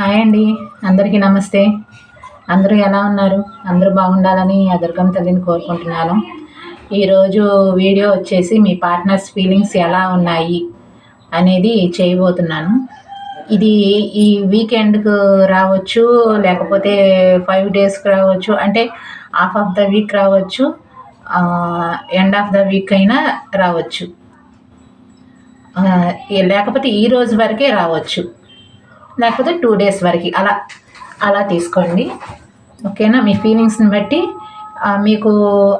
Hi అండి. అందరికీ నమస్తే. అందరూ ఎలా ఉన్నారు? అందరూ బాగుండాలని అదుర్గం తల్లిని కోరుకుంటున్నాను. ఈరోజు వీడియో వచ్చేసి మీ పార్ట్నర్స్ ఫీలింగ్స్ ఎలా ఉన్నాయి అనేది చేయబోతున్నాను. ఇది ఈ వీకెండ్కు రావచ్చు లేకపోతే ఫైవ్ డేస్కి రావచ్చు అంటే హాఫ్ ఆఫ్ ద వీక్ రావచ్చు ఎండ్ ఆఫ్ ద వీక్ అయినా రావచ్చు. లేకపోతే ఈ రోజు వరకే రావచ్చు. లేకపోతే టూ డేస్ వరకు. అలా అలా తీసుకోండి. ఓకేనా? మీ ఫీలింగ్స్ని బట్టి మీకు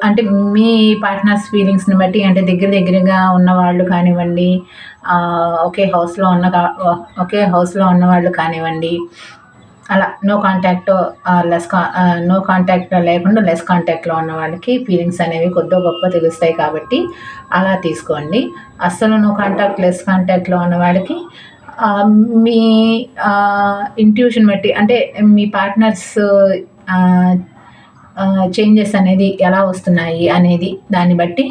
అంటే మీ పార్ట్నర్స్ ఫీలింగ్స్ని బట్టి అంటే దగ్గర దగ్గరగా ఉన్నవాళ్ళు కానివ్వండి ఒకే హౌస్లో ఉన్న కా- ఒకే హౌస్లో ఉన్నవాళ్ళు కానివ్వండి అలా నో కాంటాక్ట్ లెస్ కా నో కాంటాక్ట్ లేకుండా లెస్ కాంటాక్ట్లో ఉన్న వాళ్ళకి ఫీలింగ్స్ అనేవి కొద్దో గొప్ప తెలుస్తాయి కాబట్టి అలా తీసుకోండి. అస్సలు నో కాంటాక్ట్ లెస్ కాంటాక్ట్లో ఉన్న వాళ్ళకి మీ ఇంట్యూషన్ బట్టి అంటే మీ పార్ట్నర్స్ చేంజెస్ అనేది ఎలా వస్తున్నాయి అనేది దాన్ని బట్టి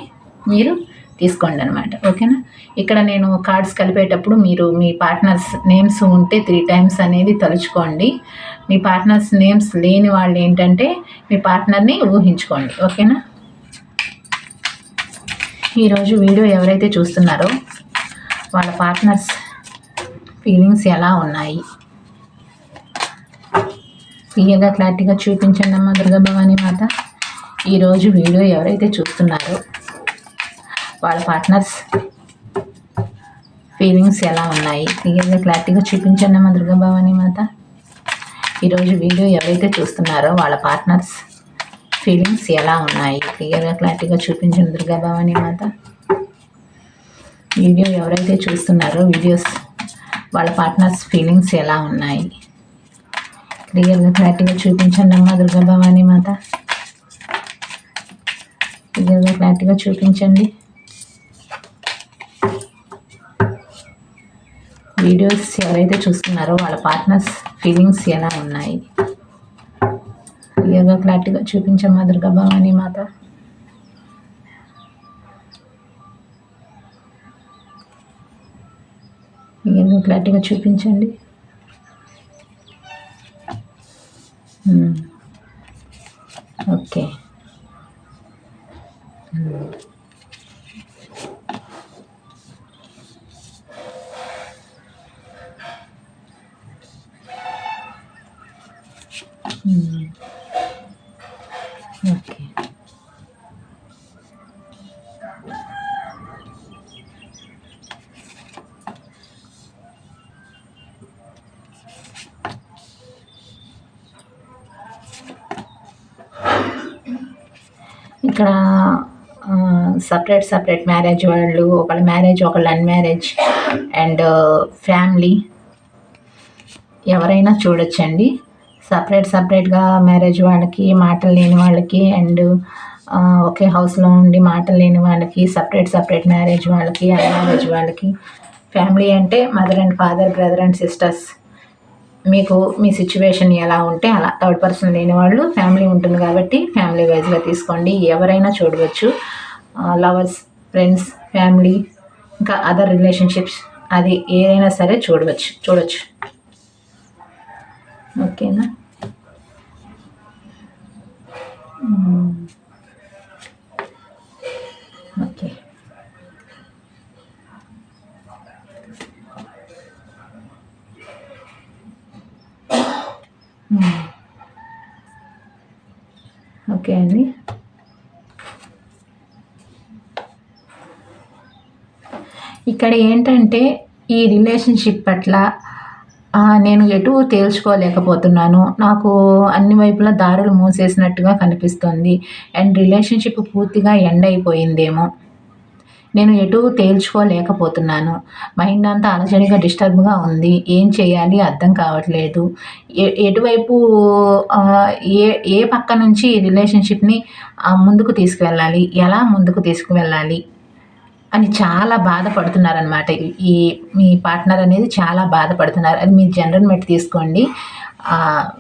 మీరు తీసుకోండి అనమాట ఓకేనా? ఇక్కడ నేను కార్డ్స్ కలిపేటప్పుడు మీరు మీ పార్ట్నర్స్ నేమ్స్ ఉంటే త్రీ టైమ్స్ అనేది తలుచుకోండి. మీ పార్ట్నర్స్ నేమ్స్ లేని వాళ్ళు ఏంటంటే మీ పార్ట్నర్ని ఊహించుకోండి. ఓకేనా? ఈరోజు వీడియో ఎవరైతే చూస్తున్నారో వాళ్ళ పార్ట్నర్స్ ఫీలింగ్స్ ఎలా ఉన్నాయి? క్లియర్గా క్లారిటీగా చూపించండి అమ్మ దుర్గా భవానీ మాత. ఈరోజు వీడియో ఎవరైతే చూస్తున్నారో వాళ్ళ పార్ట్నర్స్ ఫీలింగ్స్ ఎలా ఉన్నాయి? క్లియర్గా క్లారిటీగా చూపించండి అమ్మ దుర్గా భవానీ మాత. ఈరోజు వీడియో ఎవరైతే చూస్తున్నారో వాళ్ళ పార్ట్నర్స్ ఫీలింగ్స్ ఎలా ఉన్నాయి? క్లియర్గా క్లారిటీగా చూపించండి దుర్గా భవానీ మాత. వీడియో ఎవరైతే చూస్తున్నారో వీడియోస్ వాళ్ళ పార్ట్నర్స్ ఫీలింగ్స్ ఎలా ఉన్నాయి? క్లియర్గా క్లారిటీగా చూపించండి అమ్మా దుర్గా భవానీ మాత. క్లియర్గా క్లారిటీగా చూపించండి. వీడియోస్ ఎవరైతే చూస్తున్నారో వాళ్ళ పార్ట్నర్స్ ఫీలింగ్స్ ఎలా ఉన్నాయి? క్లియర్గా క్లారిటీగా చూపించమ్మా దుర్గా భవానీ మాత. క్లియర్గా క్లారిటీగా చూపించండి. Hmm. Okay okay hmm. Separate separate marriage వాళ్ళు ఒకళ్ళ మ్యారేజ్ ఒకళ్ళ అన్మ్యారేజ్ అండ్ ఫ్యామిలీ ఎవరైనా చూడొచ్చండి. సపరేట్ సపరేట్గా మ్యారేజ్ వాళ్ళకి మాటలు లేని వాళ్ళకి అండ్ ఒకే హౌస్లో ఉండి మాటలు లేని వాళ్ళకి సపరేట్ సపరేట్ మ్యారేజ్ వాళ్ళకి అన్మ్యారేజ్ వాళ్ళకి. ఫ్యామిలీ అంటే mother and father brother and sisters మీకు మీ సిచ్యువేషన్ ఎలా ఉంటే అలా. థర్డ్ పర్సన్ లేని వాళ్ళు ఫ్యామిలీ ఉంటుంది కాబట్టి ఫ్యామిలీ వైజ్గా తీసుకోండి. ఎవరైనా చూడవచ్చు. లవర్స్ ఫ్రెండ్స్ ఫ్యామిలీ ఇంకా అదర్ రిలేషన్షిప్స్ అది ఏదైనా సరే చూడవచ్చు చూడవచ్చు ఓకేనా? ఓకే. ఓకే అండి. ఇక్కడ ఏంటంటే ఈ రిలేషన్షిప్ పట్ల నేను ఎటు తేల్చుకోలేకపోతున్నాను. నాకు అన్ని వైపులా దారులు మూసేసినట్టుగా కనిపిస్తుంది. అండ్ రిలేషన్షిప్ పూర్తిగా ఎండ్ అయిపోయిందేమో. నేను ఎటు తేల్చుకోలేకపోతున్నాను. మైండ్ అంతా అలజడిగా డిస్టర్బ్గా ఉంది. ఏం చేయాలి అర్థం కావట్లేదు. ఎటువైపు ఏ ఏ పక్క నుంచి రిలేషన్షిప్ని ముందుకు తీసుకువెళ్ళాలి? ఎలా ముందుకు తీసుకువెళ్ళాలి? అని చాలా బాధపడుతున్నారనమాట ఈ మీ పార్ట్నర్ అనేది చాలా బాధపడుతున్నారు. అది మీ జనరల్ బట్టి తీసుకోండి.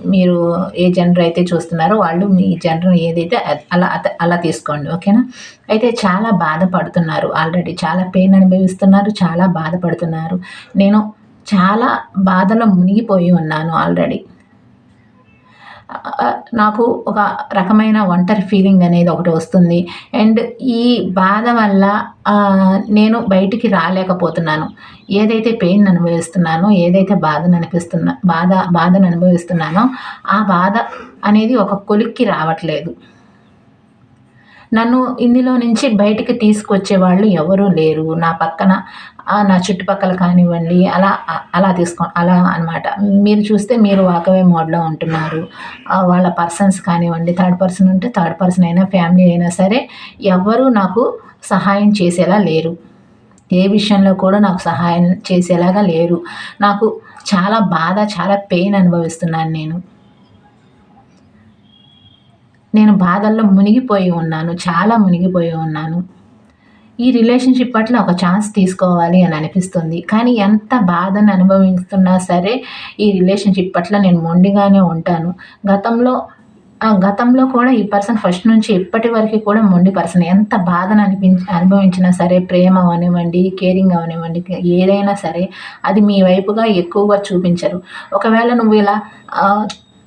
మీరు ఏ జనర్ అయితే చూస్తున్నారో వాళ్ళు మీ జనర్ ఏదైతే అలా అలా తీసుకోండి. ఓకేనా? అయితే చాలా బాధపడుతున్నారు ఆల్రెడీ. చాలా పెయిన్ అనుభవిస్తున్నారు. చాలా బాధపడుతున్నారు. నేను చాలా బాధలో మునిగిపోయి ఉన్నాను ఆల్రెడీ. నాకు ఒక రకమైన ఒంటరి ఫీలింగ్ అనేది ఒకటి వస్తుంది. అండ్ ఈ బాధ వల్ల నేను బయటికి రాలేకపోతున్నాను. ఏదైతే పెయిన్ అనుభవిస్తున్నానో ఏదైతే బాధను అనిపిస్తున్నా బాధ బాధను అనుభవిస్తున్నానో ఆ బాధ అనేది ఒక కొలిక్కి రావట్లేదు. నన్ను ఇందులో నుంచి బయటికి తీసుకొచ్చే వాళ్ళు ఎవరూ లేరు. నా పక్కన నా చుట్టుపక్కల కానివ్వండి అలా అలా తీసుకో అలా అనమాట మీరు చూస్తే మీరు వాకవే మోడ్లో ఉంటున్నారు. వాళ్ళ పర్సన్స్ కానివ్వండి థర్డ్ పర్సన్ ఉంటే థర్డ్ పర్సన్ అయినా ఫ్యామిలీ అయినా సరే ఎవ్వరూ నాకు సహాయం చేసేలా లేరు. ఏ విషయంలో కూడా నాకు సహాయం చేసేలాగా లేరు. నాకు చాలా బాధ చాలా పెయిన్ అనుభవిస్తున్నాను నేను. నేను బాధల్లో మునిగిపోయి ఉన్నాను చాలా మునిగిపోయి ఉన్నాను. ఈ రిలేషన్షిప్ పట్ల ఒక ఛాన్స్ తీసుకోవాలి అని అనిపిస్తుంది. కానీ ఎంత బాధను అనుభవిస్తున్నా సరే ఈ రిలేషన్షిప్ పట్ల నేను మొండిగానే ఉంటాను. గతంలో గతంలో కూడా ఈ పర్సన్ ఫస్ట్ నుంచి ఇప్పటి వరకు కూడా మొండి పర్సన్. ఎంత బాధను అనిపించి అనుభవించినా సరే ప్రేమ అవనివ్వండి కేరింగ్ అవనివ్వండి ఏదైనా సరే అది మీ వైపుగా ఎక్కువగా చూపించరు. ఒకవేళ నువ్వు ఇలా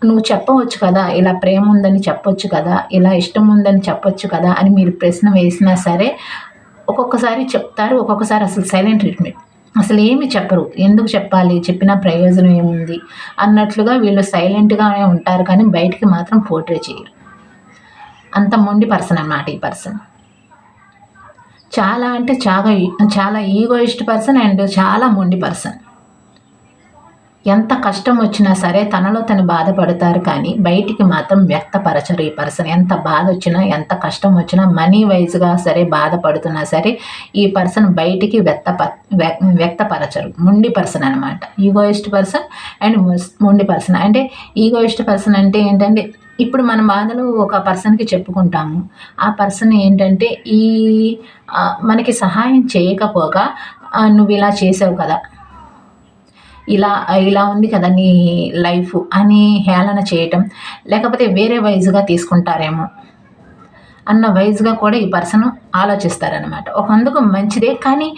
నువ్వు చెప్పవచ్చు కదా? ఇలా ప్రేమ ఉందని చెప్పొచ్చు కదా? ఇలా ఇష్టం ఉందని చెప్పొచ్చు కదా? అని మీరు ప్రశ్న వేసినా సరే ఒక్కొక్కసారి చెప్తారు ఒక్కొక్కసారి అసలు సైలెంట్ ట్రీట్మెంట్ అసలు ఏమి చెప్పరు. ఎందుకు చెప్పాలి? చెప్పిన ప్రయోజనం ఏముంది? అన్నట్లుగా వీళ్ళు సైలెంట్గానే ఉంటారు కానీ బయటికి మాత్రం పోర్ట్రే చేయరు. అంత మొండి పర్సన్ అన్నమాట ఈ పర్సన్ చాలా అంటే చాలా చాలా ఈగోయిస్ట్ పర్సన్ అండ్ చాలా మొండి పర్సన్ ఎంత కష్టం వచ్చినా సరే తనలో తను బాధపడతారు కానీ బయటికి మాత్రం వ్యక్తపరచరు ఈ పర్సన్. ఎంత బాధ వచ్చినా ఎంత కష్టం వచ్చినా మనీ వైజ్గా సరే బాధపడుతున్నా సరే ఈ పర్సన్ బయటికి వ్యక్త వ్యక్తపరచరు. ముండి పర్సన్ అనమాట ఈగోయిస్ట్ పర్సన్ అండ్ ముండి పర్సన్. అంటే ఈగోయిస్ట్ పర్సన్ అంటే ఏంటంటే ఇప్పుడు మన బాధలు ఒక పర్సన్కి చెప్పుకుంటాము. ఆ పర్సన్ ఏంటంటే ఈ మనకి సహాయం చేయకపోగా నువ్వు ఇలా చేసావు కదా ఇలా ఇలా ఉంది కదా నీ లైఫ్ అని హేళన చేయటం లేకపోతే వేరే వైజ్గా తీసుకుంటారేమో అన్న వైజ్గా కూడా ఈ పర్సన్ ఆలోచిస్తారనమాట ఒక అందుకు మంచిదే కానీ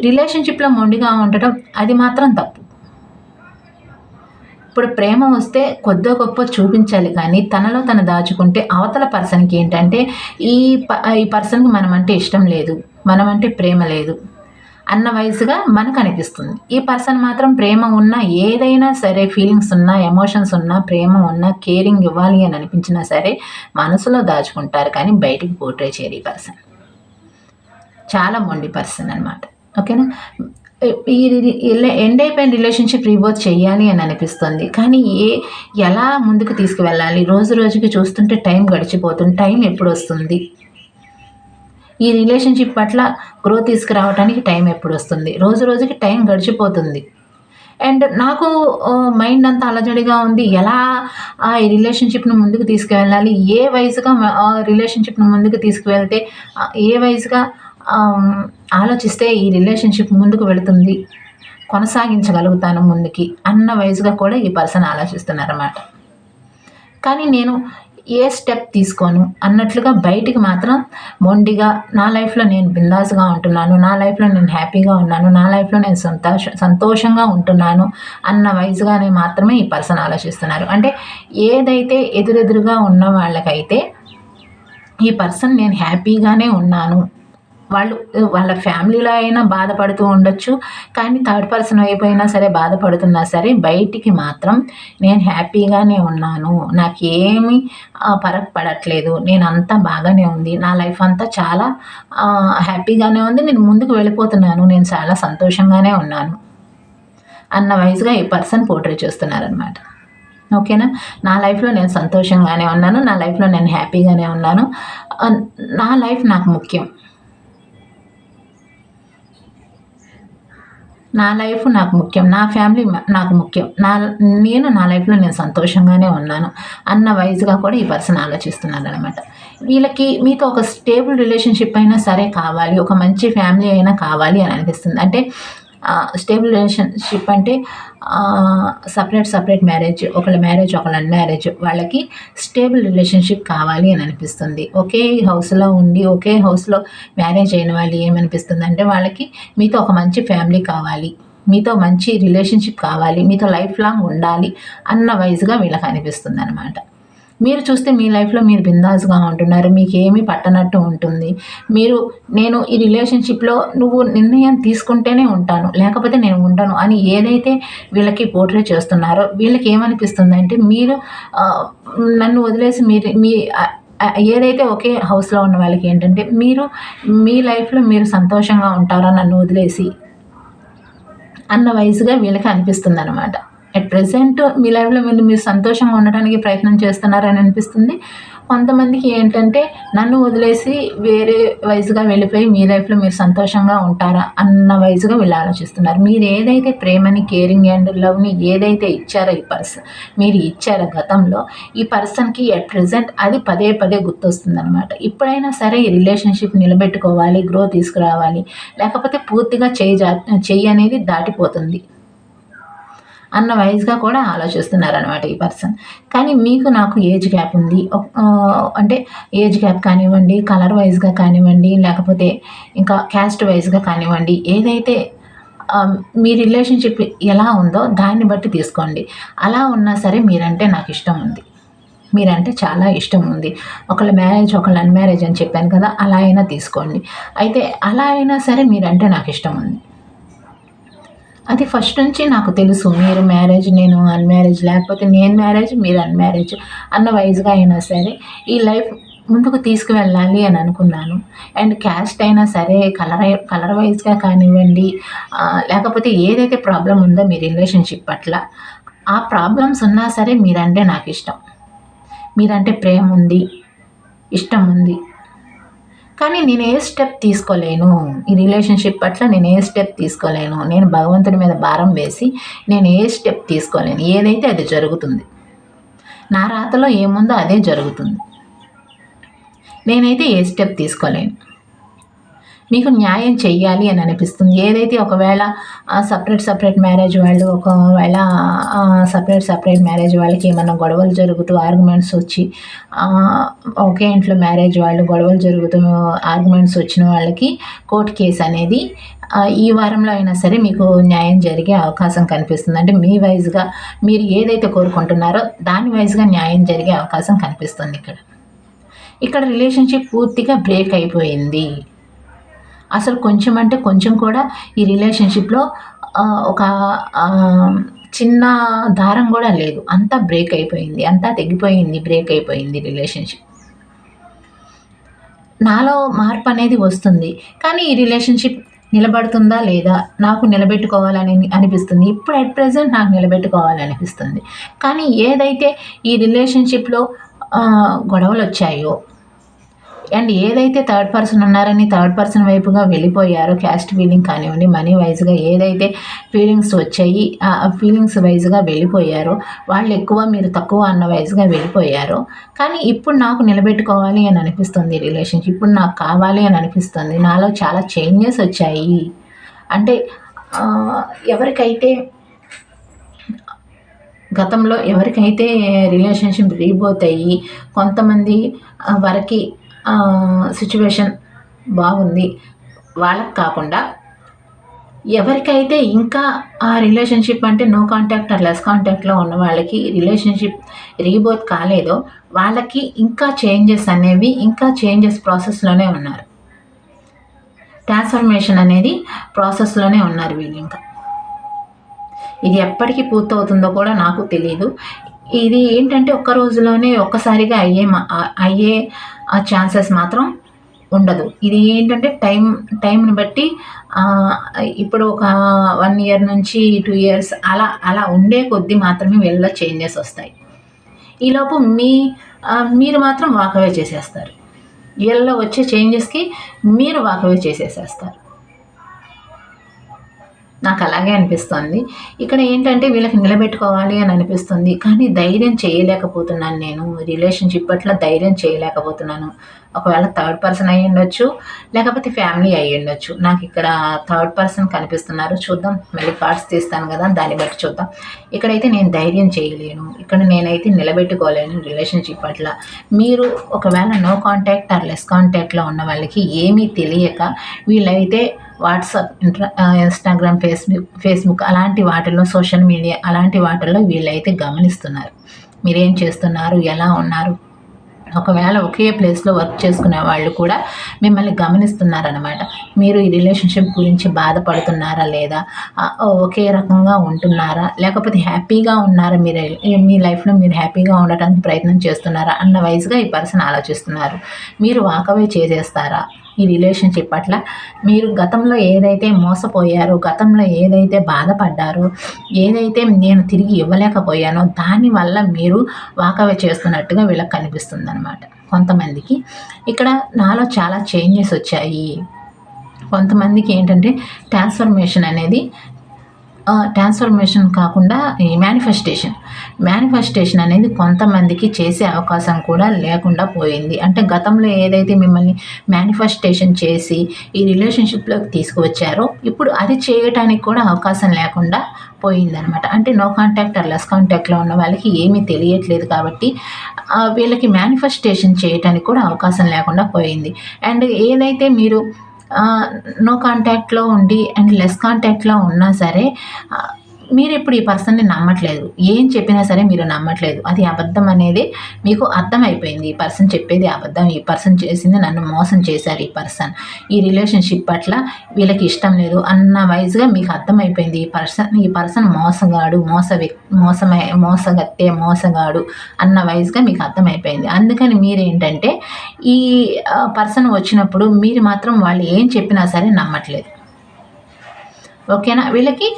రిలేషన్షిప్లో మొండిగా ఉండటం అది మాత్రం తప్పు. ఇప్పుడు ప్రేమ వస్తే కొద్దో గొప్ప చూపించాలి కానీ తనలో తను దాచుకుంటే అవతల పర్సన్కి ఏంటంటే ఈ ఈ పర్సన్కి మనం అంటే ఇష్టం లేదు మనం అంటే ప్రేమ లేదు. అన్న వయసుగా మనకు అనిపిస్తుంది ఈ పర్సన్ మాత్రం ప్రేమ ఉన్నా ఏదైనా సరే ఫీలింగ్స్ ఉన్నా ఎమోషన్స్ ఉన్నా ప్రేమ ఉన్నా కేరింగ్ ఇవ్వాలి అని అనిపించినా సరే మనసులో దాచుకుంటారు కానీ బయటికి పోర్ట్రే చేయరు ఈ పర్సన్. చాలా మొండి పర్సన్ అనమాట ఓకేనా? ఈ ఎండ్ అయిపోయిన రిలేషన్షిప్ రీబోత్ చేయాలి అని అనిపిస్తుంది. కానీ ఏ ఎలా ముందుకు తీసుకువెళ్ళాలి? రోజు రోజుకి చూస్తుంటే టైం గడిచిపోతుంది టైం ఎప్పుడు వస్తుంది ఈ రిలేషన్షిప్ పట్ల గ్రోత్ తీసుకురావడానికి టైం ఎప్పుడు వస్తుంది? రోజు రోజుకి టైం గడిచిపోతుంది. అండ్ నాకు మైండ్ అంతా అలజడిగా ఉంది. ఎలా ఈ రిలేషన్షిప్ను ముందుకు తీసుకువెళ్ళాలి? ఏ వయసుగా రిలేషన్షిప్ను ముందుకు తీసుకువెళ్తే ఏ వయసుగా ఆలోచిస్తే ఈ రిలేషన్షిప్ ముందుకు వెళుతుంది? కొనసాగించగలుగుతాను ముందుకి అన్న వయసుగా కూడా ఈ పర్సన్ ఆలోచిస్తున్నారన్నమాట. కానీ నేను ఏ స్టెప్ తీసుకోను అన్నట్లుగా బయటికి మాత్రం మొండిగా నా లైఫ్లో నేను బిందాస్గా ఉంటున్నాను నా లైఫ్లో నేను హ్యాపీగా ఉన్నాను నా లైఫ్లో నేను సంతోష సంతోషంగా ఉంటున్నాను అన్న వయసుగానే మాత్రమే ఈ పర్సన్ ఆలోచిస్తున్నారు. అంటే ఏదైతే ఎదురెదురుగా ఉన్న వాళ్ళకైతే ఈ పర్సన్ నేను హ్యాపీగానే ఉన్నాను వాళ్ళు వాళ్ళ ఫ్యామిలీలో అయినా బాధపడుతూ ఉండొచ్చు. కానీ థర్డ్ పర్సన్ అయిపోయినా సరే బాధపడుతున్నా సరే బయటికి మాత్రం నేను హ్యాపీగానే ఉన్నాను. నాకేమీ పరక్ పడట్లేదు. నేను అంతా బాగానే ఉంది. నా లైఫ్ అంతా చాలా హ్యాపీగానే ఉంది. నేను ముందుకు వెళ్ళిపోతున్నాను. నేను చాలా సంతోషంగానే ఉన్నాను. అన్న వయసుగా ఈ పర్సన్ పోర్ట్రే చేస్తున్నారనమాట ఓకేనా? నా లైఫ్లో నేను సంతోషంగానే ఉన్నాను. నా లైఫ్లో నేను హ్యాపీగానే ఉన్నాను. నా లైఫ్ నాకు ముఖ్యం. నా లైఫ్ నాకు ముఖ్యం. నా ఫ్యామిలీ నాకు ముఖ్యం. నా నేను నా లైఫ్లో నేను సంతోషంగానే ఉన్నాను అన్న వైజ్గా కూడా ఈ పర్సన్ ఆలోచిస్తున్నారు అనమాట వీళ్ళకి మీతో ఒక స్టేబుల్ రిలేషన్షిప్ అయినా సరే కావాలి. ఒక మంచి ఫ్యామిలీ అయినా కావాలి అని అనిపిస్తుంది. అంటే స్టేబుల్ రిలేషన్షిప్ అంటే సపరేట్ సపరేట్ మ్యారేజ్ ఒకళ్ళ మ్యారేజ్ ఒకళ్ళ మ్యారేజ్ వాళ్ళకి స్టేబుల్ రిలేషన్షిప్ కావాలి అని అనిపిస్తుంది. ఒకే హౌస్లో ఉండి ఒకే హౌస్లో మ్యారేజ్ అయిన వాళ్ళు ఏమనిపిస్తుంది అంటే వాళ్ళకి మీతో ఒక మంచి ఫ్యామిలీ కావాలి. మీతో మంచి రిలేషన్షిప్ కావాలి. మీతో లైఫ్ లాంగ్ ఉండాలి అన్న వైజ్గా వీళ్ళకి అనిపిస్తుంది అనమాట మీరు చూస్తే మీ లైఫ్లో మీరు బిందాస్గా ఉంటున్నారు మీకు ఏమీ పట్టనట్టు ఉంటుంది. మీరు నేను ఈ రిలేషన్షిప్లో నువ్వు నిర్ణయం తీసుకుంటేనే ఉంటాను లేకపోతే నేను ఉండను అని ఏదైతే వీళ్ళకి పోర్ట్రే చేస్తున్నారో వీళ్ళకి ఏమనిపిస్తుంది అంటే మీరు నన్ను వదిలేసి మీరు మీ ఏదైతే ఒకే హౌస్లో ఉన్న వాళ్ళకి ఏంటంటే మీరు మీ లైఫ్లో మీరు సంతోషంగా ఉంటారా నన్ను వదిలేసి అన్న వయసుగా వీళ్ళకి అనిపిస్తుంది అనమాట అట్ ప్రజెంట్ మీ లైఫ్లో మీరు మీరు సంతోషంగా ఉండడానికి ప్రయత్నం చేస్తున్నారని అనిపిస్తుంది. కొంతమందికి ఏంటంటే నన్ను వదిలేసి వేరే వయసుగా వెళ్ళిపోయి మీ లైఫ్లో మీరు సంతోషంగా ఉంటారా అన్న వయసుగా వీళ్ళు ఆలోచిస్తున్నారు. మీరు ఏదైతే ప్రేమని కేరింగ్ అండ్ లవ్ని ఏదైతే ఇచ్చారో ఈ పర్సన్ మీరు ఇచ్చారో గతంలో ఈ పర్సన్కి అట్ ప్రజెంట్ అది పదే పదే గుర్తొస్తుంది అనమాట ఇప్పుడైనా సరే ఈ రిలేషన్షిప్ నిలబెట్టుకోవాలి గ్రో తీసుకురావాలి లేకపోతే పూర్తిగా చేయి చేయి చెయ్యి అనేది దాటిపోతుంది. అన్న వయసుగా కూడా ఆలోచిస్తున్నారు అనమాట ఈ పర్సన్. కానీ మీకు నాకు ఏజ్ గ్యాప్ ఉంది. అంటే ఏజ్ గ్యాప్ కానివ్వండి కలర్ వైజ్గా కానివ్వండి లేకపోతే ఇంకా క్యాస్ట్ వైజ్గా కానివ్వండి ఏదైతే మీ రిలేషన్షిప్ ఎలా ఉందో దాన్ని బట్టి తీసుకోండి. అలా ఉన్నా సరే మీరంటే నాకు ఇష్టం ఉంది. మీరంటే చాలా ఇష్టం ఉంది. ఒకళ్ళ మ్యారేజ్ ఒకళ్ళ అన్మ్యారేజ్ అని చెప్పాను కదా అలా అయినా తీసుకోండి. అయితే అలా అయినా సరే మీరంటే నాకు ఇష్టం ఉంది. అది ఫస్ట్ నుంచి నాకు తెలుసు మీరు మ్యారేజ్ నేను అన్మ్యారేజ్ లేకపోతే నేను మ్యారేజ్ మీరు అన్మ్యారేజ్ అన్న వైజ్గా అయినా సరే ఈ లైఫ్ ముందుకు తీసుకువెళ్ళాలి అని అనుకున్నాను. అండ్ క్యాస్ట్ అయినా సరే కలర్ కలర్ వైజ్గా కానివ్వండి లేకపోతే ఏదైతే ప్రాబ్లం ఉందో మీ రిలేషన్షిప్ పట్ల ఆ ప్రాబ్లమ్స్ ఉన్నా సరే మీరంటే నాకు ఇష్టం. మీరంటే ప్రేమ ఉంది ఇష్టం ఉంది. కానీ నేను ఏ స్టెప్ తీసుకోలేను. ఈ రిలేషన్షిప్ పట్ల నేను ఏ స్టెప్ తీసుకోలేను. నేను భగవంతుడి మీద భారం వేసి నేను ఏ స్టెప్ తీసుకోలేను. ఏదైతే అది జరుగుతుంది. నా రాతలో ఏముందో అదే జరుగుతుంది. నేనైతే ఏ స్టెప్ తీసుకోలేను. మీకు న్యాయం చెయ్యాలి అని అనిపిస్తుంది. ఏదైతే ఒకవేళ సపరేట్ సపరేట్ మ్యారేజ్ వాళ్ళు ఒకవేళ సపరేట్ సపరేట్ మ్యారేజ్ వాళ్ళకి ఏమైనా గొడవలు జరుగుతూ ఆర్గ్యుమెంట్స్ వచ్చి ఒకే ఇంట్లో మ్యారేజ్ వాళ్ళు గొడవలు జరుగుతూ ఆర్గ్యుమెంట్స్ వచ్చిన వాళ్ళకి కోర్టు కేసు అనేది ఈ వారంలో అయినా సరే మీకు న్యాయం జరిగే అవకాశం కనిపిస్తుంది. అంటే మీ వైజ్గా మీరు ఏదైతే కోరుకుంటున్నారో దాని వైజ్గా న్యాయం జరిగే అవకాశం కనిపిస్తుంది ఇక్కడ. ఇక్కడ రిలేషన్షిప్ పూర్తిగా బ్రేక్ అయిపోయింది. అసలు కొంచెం అంటే కొంచెం కూడా ఈ రిలేషన్షిప్లో ఒక చిన్న దారం కూడా లేదు. అంతా బ్రేక్ అయిపోయింది. అంతా తెగిపోయింది. బ్రేక్ అయిపోయింది రిలేషన్షిప్ నాలో మార్పు అనేది వస్తుంది. కానీ ఈ రిలేషన్షిప్ నిలబడుతుందా లేదా? నాకు నిలబెట్టుకోవాలని అనిపిస్తుంది. ఇప్పుడు అట్ ప్రజెంట్ నాకు నిలబెట్టుకోవాలనిపిస్తుంది కానీ ఏదైతే ఈ రిలేషన్షిప్లో గొడవలు వచ్చాయో అండ్ ఏదైతే థర్డ్ పర్సన్ ఉన్నారని థర్డ్ పర్సన్ వైపుగా వెళ్ళిపోయారో క్యాస్ట్ ఫీలింగ్ కానివ్వండి మనీ వైజ్గా ఏదైతే ఫీలింగ్స్ వచ్చాయి ఆ ఫీలింగ్స్ వైజ్గా వెళ్ళిపోయారో వాళ్ళు ఎక్కువ మీరు తక్కువ అన్న వైజ్గా వెళ్ళిపోయారో కానీ ఇప్పుడు నాకు నిలబెట్టుకోవాలి అని అనిపిస్తుంది రిలేషన్షిప్ ఇప్పుడు నాకు కావాలి అని అనిపిస్తుంది. నాలో చాలా చేంజెస్ వచ్చాయి. అంటే ఎవరికైతే గతంలో ఎవరికైతే రిలేషన్షిప్ రీబోత్ అయ్యి కొంతమంది వరకి సిచ్యువేషన్ బాగుంది. వాళ్ళకి కాకుండా ఎవరికైతే ఇంకా ఆ రిలేషన్షిప్ అంటే నో కాంటాక్ట్ ఆర్ లెస్ కాంటాక్ట్లో ఉన్న వాళ్ళకి రిలేషన్షిప్ రీబోత్ కాలేదో వాళ్ళకి ఇంకా చేంజెస్ అనేవి ఇంకా చేంజెస్ ప్రాసెస్లోనే ఉన్నారు. ట్రాన్స్ఫర్మేషన్ అనేది ప్రాసెస్లోనే ఉన్నారు వీళ్ళు ఇంకా. ఇది ఎప్పటికి పూర్తవుతుందో కూడా నాకు తెలియదు ఇది ఏంటంటే ఒక్క రోజులోనే ఒక్కసారిగా అయ్యే మా- అయ్యే ఆ ఛాన్సెస్ మాత్రం ఉండదు. ఇది ఏంటంటే టైం టైంని బట్టి ఇప్పుడు ఒక వన్ ఇయర్ నుంచి టూ ఇయర్స్ అలా అలా ఉండే కొద్దీ మాత్రమే వీళ్ళ చేంజెస్ వస్తాయి. ఈలోపు మీ మీరు మాత్రం వాకవే చేసేస్తారు. వీళ్ళలో వచ్చే చేంజెస్కి మీరు వాకవే చేసేసేస్తారు. నాకు అలాగే అనిపిస్తుంది. ఇక్కడ ఏంటంటే వీళ్ళకి నిలబెట్టుకోవాలి అని అనిపిస్తుంది. కానీ ధైర్యం చేయలేకపోతున్నాను నేను. రిలేషన్షిప్ పట్ల ధైర్యం చేయలేకపోతున్నాను. ఒకవేళ థర్డ్ పర్సన్ అయ్యి ఉండొచ్చు లేకపోతే ఫ్యామిలీ అయ్యి ఉండొచ్చు. నాకు ఇక్కడ థర్డ్ పర్సన్ కనిపిస్తున్నారు. చూద్దాం. మళ్ళీ కార్డ్స్ తీస్తాను కదా దాన్ని బట్టి చూద్దాం. ఇక్కడైతే నేను ధైర్యం చేయలేను. ఇక్కడ నేనైతే నిలబెట్టుకోలేను రిలేషన్షిప్ పట్ల. మీరు ఒకవేళ నో కాంటాక్ట్ ఆర్ లెస్ కాంటాక్ట్లో ఉన్న వాళ్ళకి ఏమీ తెలియక వీళ్ళైతే వాట్సాప్ ఇంట్రా ఇన్స్టాగ్రామ్ ఫేస్బుక్ ఫేస్బుక్ అలాంటి వాటిల్లో సోషల్ మీడియా అలాంటి వాటిల్లో వీళ్ళైతే గమనిస్తున్నారు. మీరేం చేస్తున్నారు? ఎలా ఉన్నారు? ఒకవేళ ఒకే ప్లేస్లో వర్క్ చేసుకునే వాళ్ళు కూడా మిమ్మల్ని గమనిస్తున్నారనమాట మీరు ఈ రిలేషన్షిప్ గురించి బాధపడుతున్నారా లేదా? ఒకే రకంగా ఉంటున్నారా? లేకపోతే హ్యాపీగా ఉన్నారా? మీరు మీ లైఫ్లో మీరు హ్యాపీగా ఉండటానికి ప్రయత్నం చేస్తున్నారా? అన్న వైజ్గా ఈ పర్సన్ ఆలోచిస్తున్నారు. మీరు వాకవే చేసేస్తారా? ఈ రిలేషన్షిప్ పట్ల. మీరు గతంలో ఏదైతే మోసపోయారో గతంలో ఏదైతే బాధపడ్డారో ఏదైతే నేను తిరిగి ఇవ్వలేకపోయానో దానివల్ల మీరు వాకవే చేస్తున్నట్టుగా వీళ్ళకి కనిపిస్తుంది అనమాట కొంతమందికి. ఇక్కడ నాలో చాలా చేంజెస్ వచ్చాయి. కొంతమందికి ఏంటంటే ట్రాన్స్ఫర్మేషన్ అనేది ట్రాన్స్ఫర్మేషన్ కాకుండా ఈ మేనిఫెస్టేషన్ మేనిఫెస్టేషన్ అనేది కొంతమందికి చేసే అవకాశం కూడా లేకుండా పోయింది. అంటే గతంలో ఏదైతే మిమ్మల్ని మేనిఫెస్టేషన్ చేసి ఈ రిలేషన్షిప్లోకి తీసుకువచ్చారో ఇప్పుడు అది చేయటానికి కూడా అవకాశం లేకుండా పోయిందనమాట అంటే నో కాంటాక్ట్ ఆర్ లెస్ కాంటాక్ట్లో ఉన్న వాళ్ళకి ఏమీ తెలియట్లేదు కాబట్టి వీళ్ళకి మేనిఫెస్టేషన్ చేయటానికి కూడా అవకాశం లేకుండా పోయింది. అండ్ ఏదైతే మీరు నో కాంటాక్ట్లో ఉండి అండ్ లెస్ కాంటాక్ట్లో ఉన్నా సరే మీరు ఇప్పుడు ఈ పర్సన్ని నమ్మట్లేదు? ఏం చెప్పినా సరే మీరు నమ్మట్లేదు. అది అబద్ధం అనేది మీకు అర్థమైపోయింది. ఈ పర్సన్ చెప్పేది అబద్ధం. ఈ పర్సన్ చేసింది నన్ను మోసం చేశారు ఈ పర్సన్. ఈ రిలేషన్షిప్ పట్ల వీళ్ళకి ఇష్టం లేదు అన్న వైజ్గా మీకు అర్థమైపోయింది. ఈ పర్సన్ ఈ పర్సన్ మోసగాడు మోస మోసమై మోసగత్తే మోసగాడు అన్న వైజ్గా మీకు అర్థమైపోయింది. అందుకని మీరేంటంటే ఈ పర్సన్ వచ్చినప్పుడు మీరు మాత్రం వాళ్ళు ఏం చెప్పినా సరే నమ్మట్లేదు. ఓకేనా? వీళ్ళకి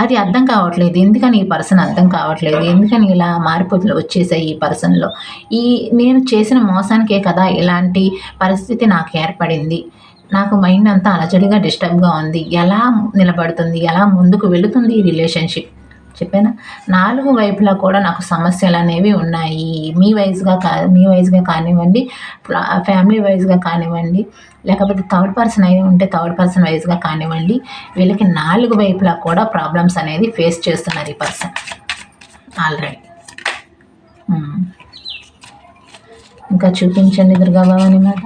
అది అర్థం కావట్లేదు. ఎందుకని ఈ పర్సన్ అర్థం కావట్లేదు? ఎందుకని ఇలా మార్పులు వచ్చేసాయి ఈ పర్సన్లో? ఈ నేను చేసిన మోసానికే కదా ఇలాంటి పరిస్థితి నాకు ఏర్పడింది. నాకు మైండ్ అంతా అలజడిగా డిస్టర్బ్గా ఉంది. ఎలా నిలబడుతుంది? ఎలా ముందుకు వెళుతుంది ఈ రిలేషన్షిప్? చెప్పానా? నాలుగు వైపులా కూడా నాకు సమస్యలు అనేవి ఉన్నాయి. మీ వైజ్గా కా మీ వైజ్గా కానివ్వండి ఫ్యామిలీ వైజ్గా కానివ్వండి లేకపోతే థర్డ్ పర్సన్ అయి ఉంటే థర్డ్ పర్సన్ వైజ్గా కానివ్వండి వీళ్ళకి నాలుగు వైపులా కూడా ప్రాబ్లమ్స్ అనేది ఫేస్ చేస్తున్నారు ఈ పర్సన్. ఆల్రెడీ. ఇంకా చూపించండి దుర్గాబాబాని మాట.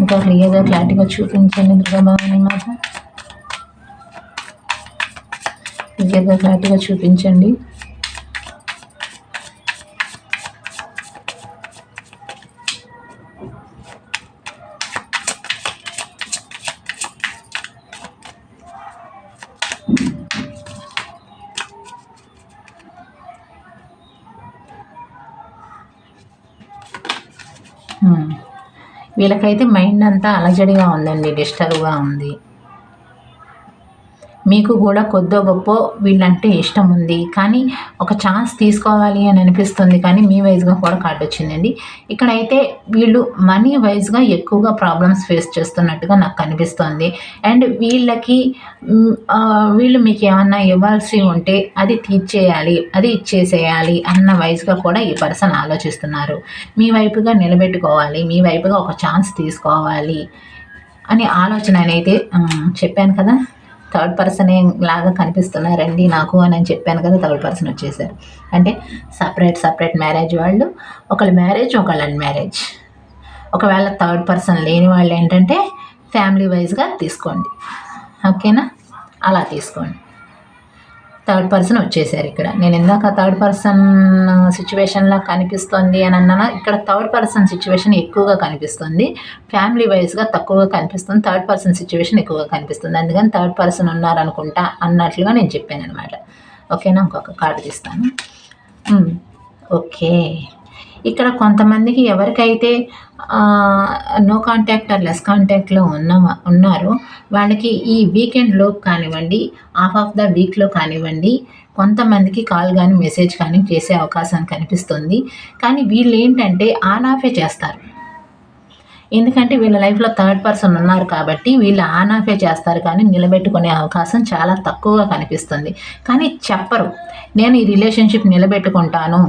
ఇంకా క్లియర్గా క్లారిటీగా చూపించండి దుర్గాబాబాని మాట. క్లియర్గా క్లారిటీగా చూపించండి. వీళ్ళకైతే మైండ్ అంతా అలజడిగా ఉందండి డిస్టర్బ్గా ఉంది. మీకు కూడా కొద్దో గొప్ప వీళ్ళంటే ఇష్టం ఉంది కానీ ఒక ఛాన్స్ తీసుకోవాలి అని అనిపిస్తుంది. కానీ మీ వైజ్గా కూడా కార్డు వచ్చిందండి. ఇక్కడైతే వీళ్ళు మనీ వైజ్గా ఎక్కువగా ప్రాబ్లమ్స్ ఫేస్ చేస్తున్నట్టుగా నాకు కనిపిస్తుంది. అండ్ వీళ్ళకి వీళ్ళు మీకు ఏమన్నా ఇవ్వాల్సి ఉంటే అది తీర్చేయాలి అది ఇచ్చేసేయాలి అన్న వైజ్గా కూడా ఈ పర్సన్ ఆలోచిస్తున్నారు. మీ వైపుగా నిలబెట్టుకోవాలి మీ వైపుగా ఒక ఛాన్స్ తీసుకోవాలి అనే ఆలోచన అనేది చెప్పాను కదా. థర్డ్ పర్సన్ లాగా కనిపిస్తున్నారండి నాకు అని చెప్పాను కదా థర్డ్ పర్సన్ వచ్చేసారు. అంటే సపరేట్ సపరేట్ మ్యారేజ్ వాళ్ళు ఒకళ్ళ మ్యారేజ్ ఒకళ్ళ అన్మ్యారేజ్ ఒకవేళ థర్డ్ పర్సన్ లేని వాళ్ళు ఏంటంటే ఫ్యామిలీ వైజ్గా తీసుకోండి. ఓకేనా? అలా తీసుకోండి. థర్డ్ పర్సన్ వచ్చేసారు ఇక్కడ. నేను ఇందాక థర్డ్ పర్సన్ సిచ్యువేషన్లా కనిపిస్తుంది అని అన్నా ఇక్కడ థర్డ్ పర్సన్ సిచ్యువేషన్ ఎక్కువగా కనిపిస్తుంది. ఫ్యామిలీ వైజ్గా తక్కువగా కనిపిస్తుంది. థర్డ్ పర్సన్ సిచ్యువేషన్ ఎక్కువగా కనిపిస్తుంది. అందుకని థర్డ్ పర్సన్ ఉన్నారనుకుంటా అన్నట్లుగా నేను చెప్పాను అనమాట ఓకేనా? ఇంకొక కార్డు తీస్తాను. Hmm. ఓకే ఇక్కడ కొంతమందికి ఎవరికైతే నో కాంటాక్ట్ ఆర్ లెస్ కాంటాక్ట్లో ఉన్న ఉన్నారో వాళ్ళకి ఈ వీకెండ్లో కానివ్వండి హాఫ్ ఆఫ్ ద వీక్లో కానివ్వండి కొంతమందికి కాల్ కానీ మెసేజ్ కానీ చేసే అవకాశం కనిపిస్తుంది. కానీ వీళ్ళు ఏంటంటే ఆన్ ఆఫే చేస్తారు. ఎందుకంటే వీళ్ళ లైఫ్లో థర్డ్ పర్సన్ ఉన్నారు కాబట్టి వీళ్ళు ఆన్ ఆఫే చేస్తారు కానీ నిలబెట్టుకునే అవకాశం చాలా తక్కువగా కనిపిస్తుంది. కానీ చెప్పరు. నేను ఈ రిలేషన్షిప్ నిలబెట్టుకుంటాను.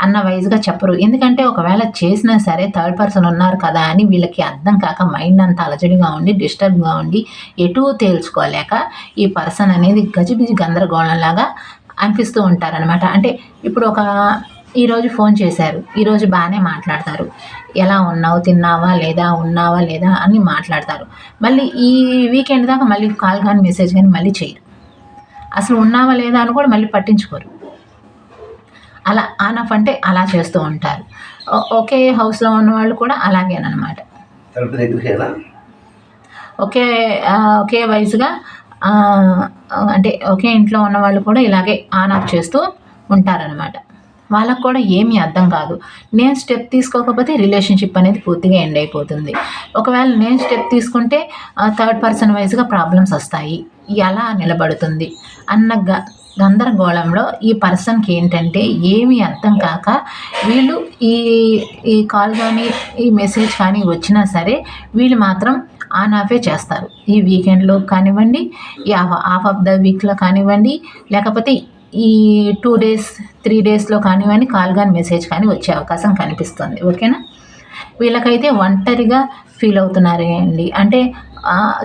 అన్న వైజ్గా చెప్పరు. ఎందుకంటే ఒకవేళ చేసినా సరే థర్డ్ పర్సన్ ఉన్నారు కదా అని వీళ్ళకి అర్థం కాక మైండ్ అంతా అలజడిగా ఉండి డిస్టర్బ్గా ఉండి ఎటు తేల్చుకోలేక ఈ పర్సన్ అనేది గజిబిజి గందరగోళంలాగా అనిపిస్తూ ఉంటారనమాట అంటే ఇప్పుడు ఒక ఈరోజు ఫోన్ చేశారు. ఈరోజు బాగానే మాట్లాడతారు. ఎలా ఉన్నావు? తిన్నావా? లేదా ఉన్నావా? లేదా అని మాట్లాడతారు. మళ్ళీ ఈ వీకెండ్ దాకా మళ్ళీ కాల్ కానీ మెసేజ్ కానీ మళ్ళీ చేయరు. అసలు ఉన్నావా లేదా అని కూడా మళ్ళీ పట్టించుకోరు. అలా ఆన్ ఆఫ్ అంటే అలా చేస్తూ ఉంటారు. ఒకే హౌస్లో ఉన్న వాళ్ళు కూడా అలాగేనమాట ఒకే ఒకే వయసుగా అంటే ఒకే ఇంట్లో ఉన్న వాళ్ళు కూడా ఇలాగే ఆన్ ఆఫ్ చేస్తూ ఉంటారనమాట వాళ్ళకు కూడా ఏమీ అర్థం కాదు. నేను స్టెప్ తీసుకోకపోతే రిలేషన్షిప్ అనేది పూర్తిగా ఎండ్ అయిపోతుంది. ఒకవేళ నేను స్టెప్ తీసుకుంటే థర్డ్ పర్సన్ వైజ్గా ప్రాబ్లమ్స్ వస్తాయి. ఎలా నిలబడుతుంది? అన్న గ గందరగోళంలో ఈ పర్సన్కి ఏంటంటే ఏమీ అర్థం కాక వీళ్ళు ఈ ఈ కాల్ కానీ ఈ మెసేజ్ కానీ వచ్చినా సరే వీళ్ళు మాత్రం ఆన్ ఆఫే చేస్తారు. ఈ వీకెండ్లో కానివ్వండి ఈ హాఫ్ ఆఫ్ ద వీక్లో కానివ్వండి లేకపోతే ఈ టూ డేస్ త్రీ డేస్లో కానివ్వండి కాల్ కానీ మెసేజ్ కానీ వచ్చే అవకాశం కనిపిస్తుంది. ఓకేనా? వీళ్ళకైతే ఒంటరిగా ఫీల్ అవుతున్నారే అండి. అంటే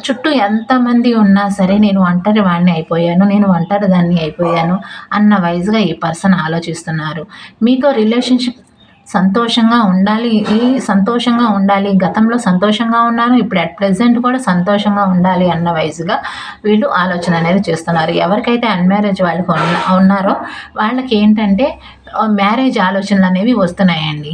చుట్టూ ఎంతమంది ఉన్నా సరే నేను ఒంటరి వాడిని అయిపోయాను నేను ఒంటరి దాన్ని అయిపోయాను అన్న వైజ్గా ఈ పర్సన్ ఆలోచిస్తున్నారు. మీతో రిలేషన్షిప్ సంతోషంగా ఉండాలి ఈ సంతోషంగా ఉండాలి గతంలో సంతోషంగా ఉన్నాను ఇప్పుడు అట్ ప్రజెంట్ కూడా సంతోషంగా ఉండాలి అన్న వైజ్గా వీళ్ళు ఆలోచన అనేది చేస్తున్నారు. ఎవరికైతే అన్మ్యారేజ్ వాళ్ళకి ఉన్నారో వాళ్ళకి ఏంటంటే మ్యారేజ్ ఆలోచనలు అనేవి వస్తున్నాయండి.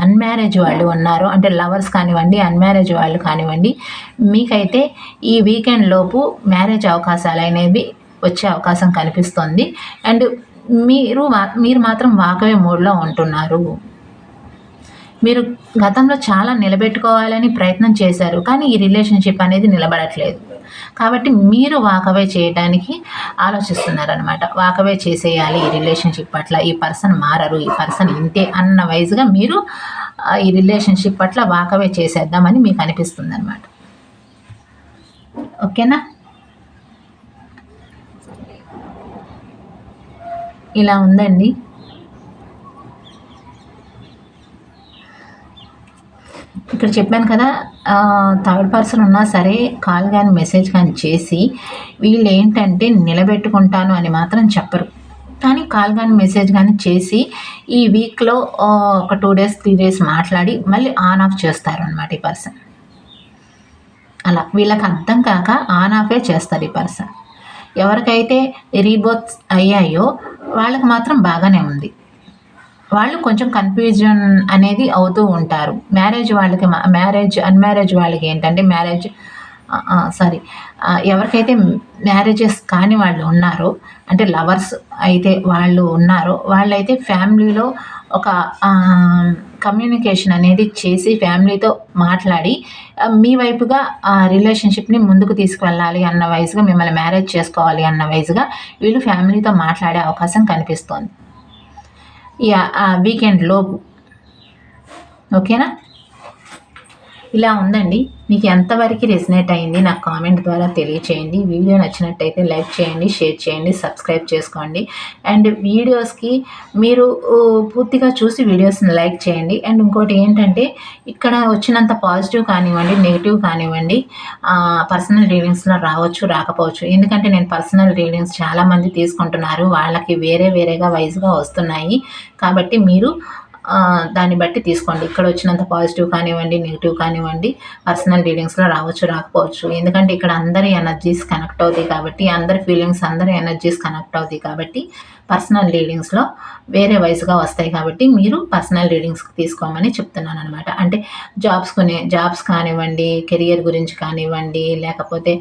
అన్మ్యారేజ్ వాళ్ళు ఉన్నారు. అంటే లవర్స్ కానివ్వండి అన్మ్యారేజ్ వాళ్ళు కానివ్వండి మీకైతే ఈ వీకెండ్ లోపు మ్యారేజ్ అవకాశాలు అనేవి వచ్చే అవకాశం కనిపిస్తుంది. అండ్ మీరు మీరు మాత్రం వాకవే మూడ్లో ఉంటున్నారు. మీరు గతంలో చాలా నిలబెట్టుకోవాలని ప్రయత్నం చేశారు కానీ ఈ రిలేషన్షిప్ అనేది నిలబడట్లేదు. కాబట్టి మీరు వాకవే చేయడానికి ఆలోచిస్తున్నారనమాట వాకవే చేసేయాలి ఈ రిలేషన్షిప్ పట్ల ఈ పర్సన్ మారరు ఈ పర్సన్ ఇంతే అన్న వైజ్గా మీరు ఈ రిలేషన్షిప్ పట్ల వాకవే చేసేద్దామని మీకు అనిపిస్తుంది అనమాట ఓకేనా? ఇలా ఉందండి. ఇక్కడ చెప్పాను కదా థర్డ్ పర్సన్ ఉన్నా సరే కాల్ కానీ మెసేజ్ కానీ చేసి వీళ్ళు ఏంటంటే నిలబెట్టుకుంటాను అని మాత్రం చెప్పరు. కానీ కాల్ కానీ మెసేజ్ కానీ చేసి ఈ వీక్లో ఒక టూ డేస్ త్రీ డేస్ మాట్లాడి మళ్ళీ ఆన్ ఆఫ్ చేస్తారు అనమాట ఈ పర్సన్ అలా వీళ్ళకి అర్థం కాక ఆన్ ఆఫే చేస్తారు ఈ పర్సన్ ఎవరికైతే రీబోత్స్ అయ్యాయో వాళ్ళకి మాత్రం బాగానే ఉంది. వాళ్ళు కొంచెం కన్ఫ్యూజన్ అనేది అవుతూ ఉంటారు. మ్యారేజ్ వాళ్ళకి మ్యారేజ్ అన్మ్యారేజ్ వాళ్ళకి ఏంటంటే మ్యారేజ్ సారీ ఎవరికైతే మ్యారేజెస్ కాని వాళ్ళు ఉన్నారో అంటే లవర్స్ అయితే వాళ్ళు ఉన్నారో వాళ్ళైతే ఫ్యామిలీలో ఒక కమ్యూనికేషన్ అనేది చేసి ఫ్యామిలీతో మాట్లాడి మీ వైపుగా ఆ రిలేషన్షిప్ని ముందుకు తీసుకువెళ్ళాలి అన్న వయసుగా మిమ్మల్ని మ్యారేజ్ చేసుకోవాలి అన్న వయసుగా వీళ్ళు ఫ్యామిలీతో మాట్లాడే అవకాశం కనిపిస్తోంది. వీకెండ్ లోపు ఓకేనా ఇలా ఉందండి. మీకు ఎంతవరకు రెసినేట్ అయింది నాకు కామెంట్ ద్వారా తెలియచేయండి. వీడియో నచ్చినట్టయితే లైక్ చేయండి షేర్ చేయండి సబ్స్క్రైబ్ చేసుకోండి. అండ్ వీడియోస్కి మీరు పూర్తిగా చూసి వీడియోస్ని లైక్ చేయండి. అండ్ ఇంకోటి ఏంటంటే ఇక్కడ వచ్చినంత పాజిటివ్ కానివ్వండి నెగిటివ్ కానివ్వండి పర్సనల్ రీడింగ్స్లో రావచ్చు రాకపోవచ్చు. ఎందుకంటే నేను పర్సనల్ రీడింగ్స్ చాలామంది తీసుకుంటున్నారు. వాళ్ళకి వేరే వేరేగా వైజ్గా వస్తున్నాయి. కాబట్టి మీరు దాన్ని బట్టి తీసుకోండి. ఇక్కడ వచ్చినంత పాజిటివ్ కానివ్వండి నెగిటివ్ కానివ్వండి పర్సనల్ రీడింగ్స్లో రావచ్చు రాకపోవచ్చు. ఎందుకంటే ఇక్కడ అందరి ఎనర్జీస్ కనెక్ట్ అవుతాయి కాబట్టి అందరి ఫీలింగ్స్ అందరి ఎనర్జీస్ కనెక్ట్ అవుతాయి కాబట్టి పర్సనల్ రీడింగ్స్లో వేరే వయసుగా వస్తాయి కాబట్టి మీరు పర్సనల్ రీడింగ్స్ తీసుకోమని చెప్తున్నాను అనమాట అంటే జాబ్స్ కొనే జాబ్స్ కానివ్వండి కెరియర్ గురించి కానివ్వండి లేకపోతే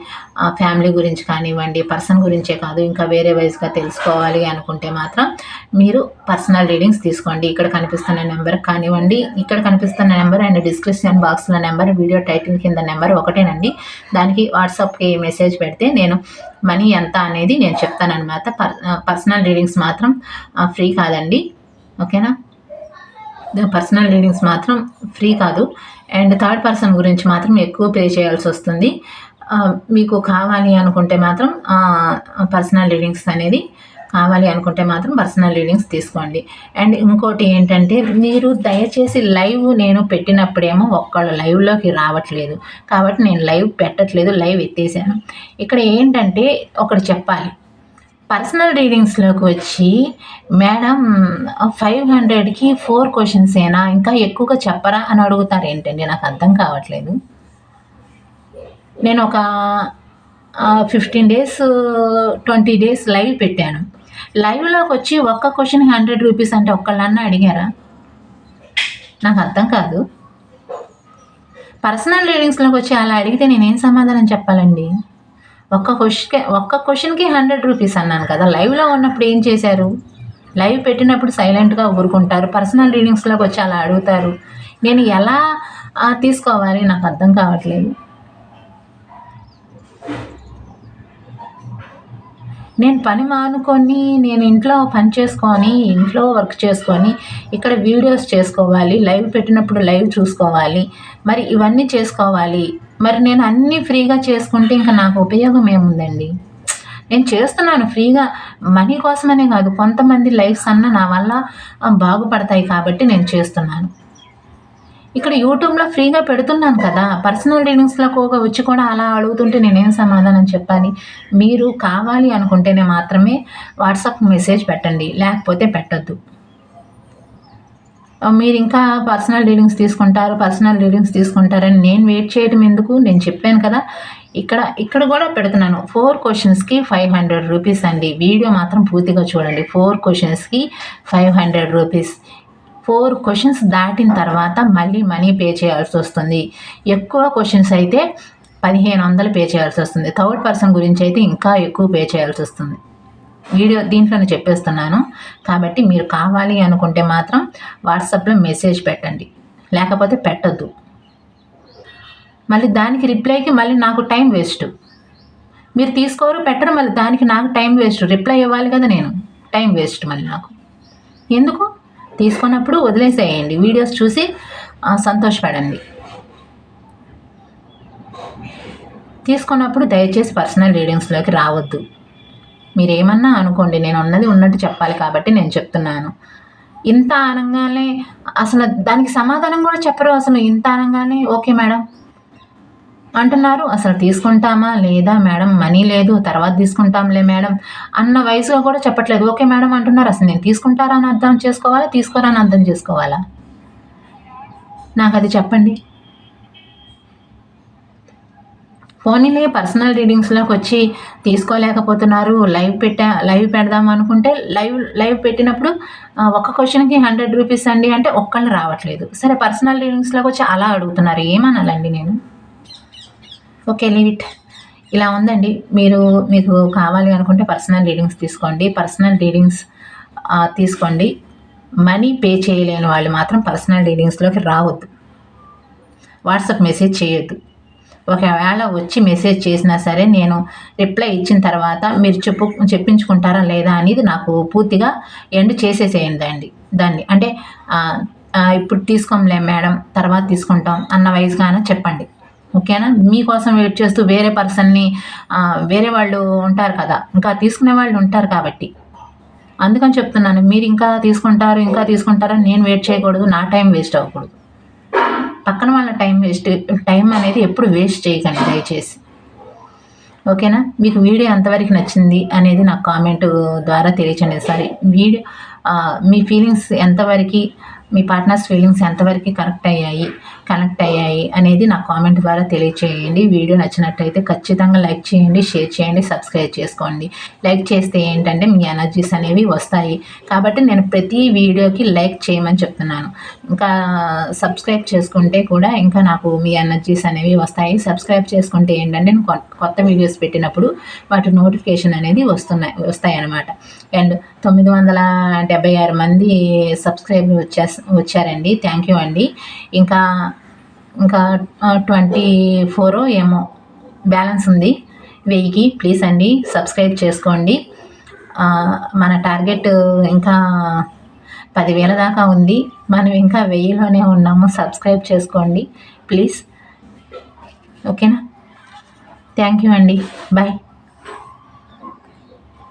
ఫ్యామిలీ గురించి కానివ్వండి పర్సన్ గురించే కాదు ఇంకా వేరే వయసుగా తెలుసుకోవాలి అనుకుంటే మాత్రం మీరు పర్సనల్ రీడింగ్స్ తీసుకోండి. ఇక్కడ కనిపిస్తున్న నెంబర్ కానివ్వండి ఇక్కడ కనిపిస్తున్న నెంబర్ అండ్ డిస్క్రిప్షన్ బాక్స్లో నెంబర్ వీడియో టైటిల్ కింద నెంబర్ ఒకటేనండి. దానికి వాట్సాప్కి మెసేజ్ పెడితే నేను మనీ ఎంత అనేది నేను చెప్తానమాట పర్ పర్సనల్ రీడింగ్స్ మాత్రం ఫ్రీ కాదండి. ఓకేనా? పర్సనల్ రీడింగ్స్ మాత్రం ఫ్రీ కాదు. అండ్ థర్డ్ పర్సన్ గురించి మాత్రం ఎక్కువ పే చేయాల్సి వస్తుంది. మీకు కావాలి అనుకుంటే మాత్రం పర్సనల్ రీడింగ్స్ అనేది కావాలి అనుకుంటే మాత్రం పర్సనల్ రీడింగ్స్ తీసుకోండి. అండ్ ఇంకోటి ఏంటంటే మీరు దయచేసి లైవ్ నేను పెట్టినప్పుడేమో ఒక్కళ్ళు లైవ్లోకి రావట్లేదు. కాబట్టి నేను లైవ్ పెట్టట్లేదు లైవ్ ఎత్తేసాను. ఇక్కడ ఏంటంటే ఒకటి చెప్పాలి. పర్సనల్ రీడింగ్స్లోకి వచ్చి మేడం ఫైవ్ హండ్రెడ్కి ఫోర్ క్వశ్చన్స్ ఏనా? ఇంకా ఎక్కువగా చెప్పరా? అని అడుగుతారు. ఏంటండి? నాకు అర్థం కావట్లేదు. నేను ఒక fifteen days twenty days live పెట్టాను. లైవ్లోకి వచ్చి ఒక్క క్వశ్చన్ హండ్రెడ్ రూపీస్ అంటే ఒక్కళ్ళన్నా అడిగారా? నాకు అర్థం కాదు. పర్సనల్ రీడింగ్స్లోకి వచ్చి అలా అడిగితే నేనేం సమాధానం చెప్పాలండి? ఒక్క క్వశ్చన్కి ఒక్క క్వశ్చన్కి హండ్రెడ్ రూపీస్ అన్నాను కదా లైవ్లో ఉన్నప్పుడు ఏం చేశారు? లైవ్ పెట్టినప్పుడు సైలెంట్గా ఊరుకుంటారు పర్సనల్ రీడింగ్స్లోకి వచ్చి అలా అడుగుతారు. నేను ఎలా తీసుకోవాలి? నాకు అర్థం కావట్లేదు. నేను పని మానుకొని నేను ఇంట్లో పని చేసుకొని ఇంట్లో వర్క్ చేసుకొని ఇక్కడ వీడియోస్ చేసుకోవాలి లైవ్ పెట్టినప్పుడు లైవ్ చూసుకోవాలి మరి ఇవన్నీ చేసుకోవాలి. మరి నేను అన్నీ ఫ్రీగా చేసుకుంటే ఇంకా నాకు ఉపయోగం ఏముందండి? నేను చేస్తున్నాను ఫ్రీగా. మనీ కోసమనే కాదు కొంతమంది లైఫ్స్ అన్న నా వల్ల బాగుపడతాయి కాబట్టి నేను చేస్తున్నాను. ఇక్కడ యూట్యూబ్లో ఫ్రీగా పెడుతున్నాను కదా. పర్సనల్ రీడింగ్స్లోకి వచ్చి కూడా అలా అడుగుతుంటే నేనేం సమాధానం చెప్పాలి? మీరు కావాలి అనుకుంటేనే మాత్రమే వాట్సాప్ మెసేజ్ పెట్టండి లేకపోతే పెట్టద్దు. మీరు ఇంకా పర్సనల్ డీలింగ్స్ తీసుకుంటారు పర్సనల్ డీలింగ్స్ తీసుకుంటారని నేను వెయిట్ చేయడం ఎందుకు? నేను చెప్పాను కదా. ఇక్కడ ఇక్కడ కూడా పెడుతున్నాను. ఫోర్ క్వశ్చన్స్కి ఫైవ్ హండ్రెడ్ రూపీస్ అండి. వీడియో మాత్రం పూర్తిగా చూడండి. ఫోర్ క్వశ్చన్స్కి five hundred rupees. Four questions దాటిన తర్వాత మళ్ళీ మనీ పే చేయాల్సి వస్తుంది. ఎక్కువ క్వశ్చన్స్ అయితే పదిహేను వందలు పే చేయాల్సి వస్తుంది. థర్డ్ పర్సన్ గురించి అయితే ఇంకా ఎక్కువ పే చేయాల్సి వస్తుంది. వీడియో దీంట్లోనే చెప్పేస్తున్నాను. కాబట్టి మీరు కావాలి అనుకుంటే మాత్రం వాట్సాప్లో మెసేజ్ పెట్టండి. లేకపోతే పెట్టద్దు. మళ్ళీ దానికి రిప్లైకి మళ్ళీ నాకు టైం వేస్ట్. మీరు తీసుకోరు పెట్టరు మళ్ళీ దానికి నాకు టైం వేస్ట్. రిప్లై ఇవ్వాలి కదా నేను. టైం వేస్ట్ మళ్ళీ నాకు. ఎందుకు? తీసుకున్నప్పుడు వదిలేసేయండి. వీడియోస్ చూసి సంతోషపడండి తీసుకున్నప్పుడు దయచేసి పర్సనల్ రీడింగ్స్లోకి రావద్దు. మీరేమన్నా అనుకోండి నేను ఉన్నది ఉన్నట్టు చెప్పాలి కాబట్టి నేను చెప్తున్నాను. ఇంత అనగానే అసలు దానికి సమాధానం కూడా చెప్పరు అసలు. ఇంత అనగానే ఓకే మేడం. అంటున్నారు అసలు తీసుకుంటామా లేదా మేడం? మనీ లేదు తర్వాత తీసుకుంటాంలే మేడం అన్న వయసులో కూడా చెప్పట్లేదు. ఓకే మేడం అంటున్నారు. అసలు నేను తీసుకుంటారా అని అర్థం చేసుకోవాలా? తీసుకోరా అని అర్థం చేసుకోవాలా? నాకు అది చెప్పండి. పోనీలే పర్సనల్ రీడింగ్స్లోకి వచ్చి తీసుకోలేకపోతున్నారు. లైవ్ పెట్టా లైవ్ పెడదాం అనుకుంటే లైవ్ లైవ్ పెట్టినప్పుడు ఒక క్వశ్చన్కి హండ్రెడ్ రూపీస్ అండి అంటే ఒక్కళ్ళు రావట్లేదు. సరే పర్సనల్ రీడింగ్స్లోకి వచ్చి అలా అడుగుతున్నారు. ఏమనాలండి నేను? ఓకే లీవ్ ఇట్ ఇలా ఉందండి. మీరు మీకు కావాలి అనుకుంటే పర్సనల్ రీడింగ్స్ తీసుకోండి. పర్సనల్ రీడింగ్స్ తీసుకోండి. మనీ పే చేయలేని వాళ్ళు మాత్రం పర్సనల్ రీడింగ్స్లోకి రావద్దు. వాట్సాప్ మెసేజ్ చేయొద్దు. ఒకవేళ వచ్చి మెసేజ్ చేసినా సరే నేను రిప్లై ఇచ్చిన తర్వాత మీరు చెప్పు చెప్పించుకుంటారా లేదా అనేది నాకు పూర్తిగా ఎండ్ చేసేసేయండి అండి దాన్ని అంటే ఇప్పుడు తీసుకోంలే మేడం తర్వాత తీసుకుంటాం అన్న వయసుగానే చెప్పండి. ఓకేనా? మీకోసం వెయిట్ చేస్తూ వేరే పర్సన్ని వేరే వాళ్ళు ఉంటారు కదా. ఇంకా తీసుకునే వాళ్ళు ఉంటారు కాబట్టి. అందుకని చెప్తున్నాను మీరు ఇంకా తీసుకుంటారు ఇంకా తీసుకుంటారని నేను వెయిట్ చేయకూడదు నా టైం వేస్ట్ అవ్వకూడదు. పక్కన వాళ్ళ టైం వేస్ట్ టైం అనేది ఎప్పుడు వేస్ట్ చేయకండి దయచేసి. ఓకేనా? మీకు వీడియో ఎంతవరకు నచ్చింది అనేది నాకు కామెంట్ ద్వారా తెలియచండి. సరే వీడియో మీ ఫీలింగ్స్ ఎంతవరకు మీ పార్ట్నర్స్ ఫీలింగ్స్ ఎంతవరకు కరెక్ట్ అయ్యాయి కనెక్ట్ అయ్యాయి అనేది నా కామెంట్ ద్వారా తెలియచేయండి. వీడియో నచ్చినట్టయితే ఖచ్చితంగా లైక్ చేయండి షేర్ చేయండి సబ్స్క్రైబ్ చేసుకోండి. లైక్ చేస్తే ఏంటంటే మీ ఎనర్జీస్ అనేవి వస్తాయి. కాబట్టి నేను ప్రతి వీడియోకి లైక్ చేయమని చెప్తున్నాను. ఇంకా సబ్స్క్రైబ్ చేసుకుంటే కూడా ఇంకా నాకు మీ ఎనర్జీస్ అనేవి వస్తాయి. సబ్స్క్రైబ్ చేసుకుంటే ఏంటంటే నేను కొత్త వీడియోస్ పెట్టినప్పుడు వాటి నోటిఫికేషన్ అనేది వస్తున్నాయి వస్తాయి అన్నమాట అండ్ తొమ్మిది వందల డెబ్బై ఆరు మంది సబ్స్క్రైబ్ వచ్చే వచ్చారండి. థ్యాంక్ యూ అండి. ఇంకా ఇంకా ట్వంటీ ఫోర్ ఏమో బ్యాలెన్స్ ఉంది. వెయ్యికి ప్లీజ్ అండి సబ్స్క్రైబ్ చేసుకోండి. మన టార్గెట్ ఇంకా పదివేల దాకా ఉంది. మనం ఇంకా వెయ్యిలోనే ఉన్నాము. సబ్స్క్రైబ్ చేసుకోండి. ప్లీజ్. ఓకేనా? థ్యాంక్ యూ అండి. బాయ్